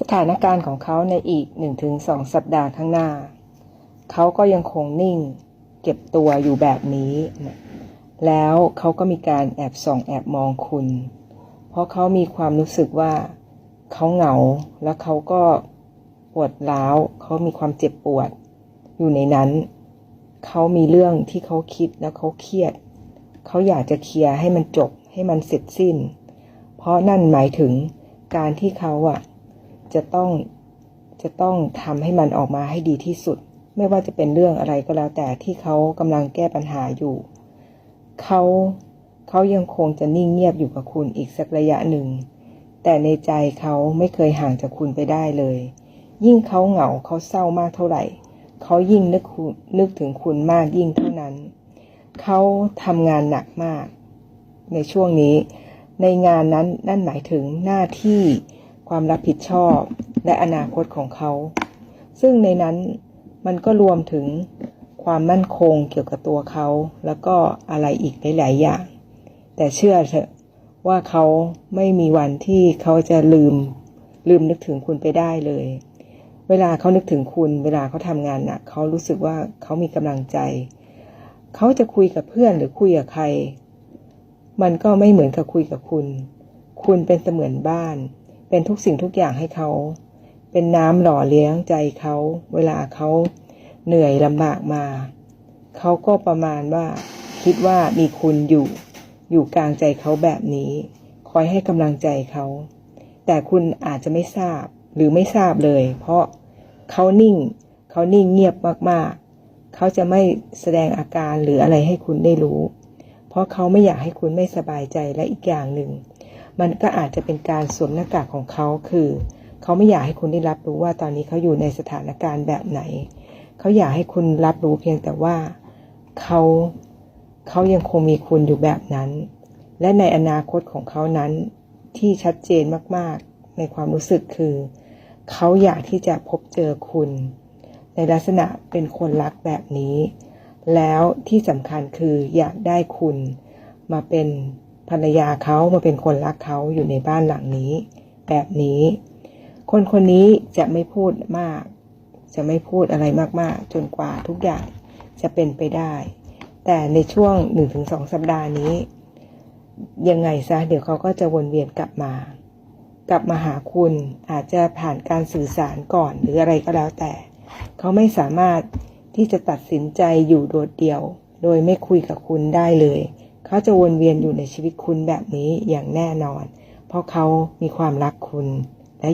สถานการณ์ของเขาในอีก 1-2 สัปดาห์ข้างหน้า เขาก็ยังคงนิ่ง เก็บตัวอยู่แบบนี้ แล้วเขาก็มีการแอบส่องแอบมองคุณ เพราะเขามีความรู้สึกว่า เขาเหงาแล้วเขาก็ปวดร้าว เขามีความเจ็บปวด อยู่ในนั้น เขามีเรื่องที่เขาคิดแล้วเขาเครียด เขาอยากจะเคลียร์ให้มันจบให้มันเสร็จสิ้น เพราะนั่นหมายถึงการที่เขาอะ จะต้องจะต้องทำให้มันออกมาให้ดีที่สุด ไม่ว่าจะเป็นเรื่องอะไรก็แล้วแต่ที่เขากำลังแก้ปัญหาอยู่ เขาเขายังคงจะนิ่งเงียบอยู่กับคุณอีกสักระยะหนึ่ง แต่ในใจเขาไม่เคยห่างจากคุณไปได้เลย ยิ่งเขาเหงาเขาเศร้ามากเท่าไหร่ เขายิ่งนึกคุณนึกถึงคุณมากยิ่งเท่านั้น เขาทำงานหนักมาก ในช่วงนี้ ในงานนั้นนั่นหมายถึงหน้าที่ ความรับผิดชอบ และอนาคตของเขา ซึ่งในนั้นมันก็รวมถึงความมั่นคงเกี่ยวกับตัวเขา แล้วก็อะไรอีกหลาย ๆ อย่าง แต่เชื่อเถอะว่าเขาไม่มีวันที่เขาจะลืม ลืมนึกถึงคุณไปได้เลย เวลาเขานึกถึงคุณ เวลาเขาทำงานหนักเขารู้สึกว่าเขามีกำลังใจ เขาจะคุยกับเพื่อนหรือคุยกับใคร มันก็ไม่เหมือนกับคุยกับคุณ คุณเป็นเสมือนบ้าน เป็นทุกสิ่งทุกอย่างให้เขา เป็นน้ำหล่อเลี้ยงใจเขา เวลาเขาเหนื่อยลำบากมา เขาก็ประมาณว่าคิดว่ามีคุณอยู่ อยู่กลางใจเขาแบบนี้ คอยให้กำลังใจเขา แต่คุณอาจจะไม่ทราบหรือไม่ทราบเลย เพราะเขานิ่ง เขานิ่งเงียบมากๆ เขาจะไม่แสดงอาการหรืออะไรให้คุณได้รู้ เพราะเขาไม่อยากให้คุณไม่สบายใจและอีกอย่างหนึ่ง มันก็อาจจะเป็นการสวมหน้ากากของเขาคือ เขาไม่อยากให้คุณได้รับรู้ว่าตอนนี้เขาอยู่ในสถานการณ์แบบไหน เขาอยากให้คุณรับรู้เพียงแต่ว่าเขาเขายังคงมีคุณอยู่แบบนั้น และในอนาคตของเขานั้นที่ชัดเจนมากๆ ในความรู้สึกคือ เขาอยากที่จะพบเจอคุณ ในลักษณะเป็นคนรักแบบนี้ แล้วที่สำคัญคืออยากได้คุณมาเป็น ภรรยาเขามาเป็นคนรักเขาอยู่ในบ้านหลังนี้ แบบนี้ คนคนนี้จะไม่พูดมาก จะไม่พูดอะไรมากๆ จนกว่าทุกอย่างจะเป็นไปได้ แต่ในช่วง 1-2 สัปดาห์นี้ ยังไงซะเดี๋ยวเขาก็จะวนเวียนกลับมา กลับมาหาคุณอาจจะผ่านการสื่อสารก่อนหรืออะไรก็แล้วแต่ เขาไม่สามารถที่จะตัดสินใจอยู่โดดเดี่ยว โดยไม่คุยกับคุณได้เลย เขาจะวนเวียนอยู่ในชีวิตคุณแบบนี้อย่างแน่นอน เพราะเขามีความรักคุณ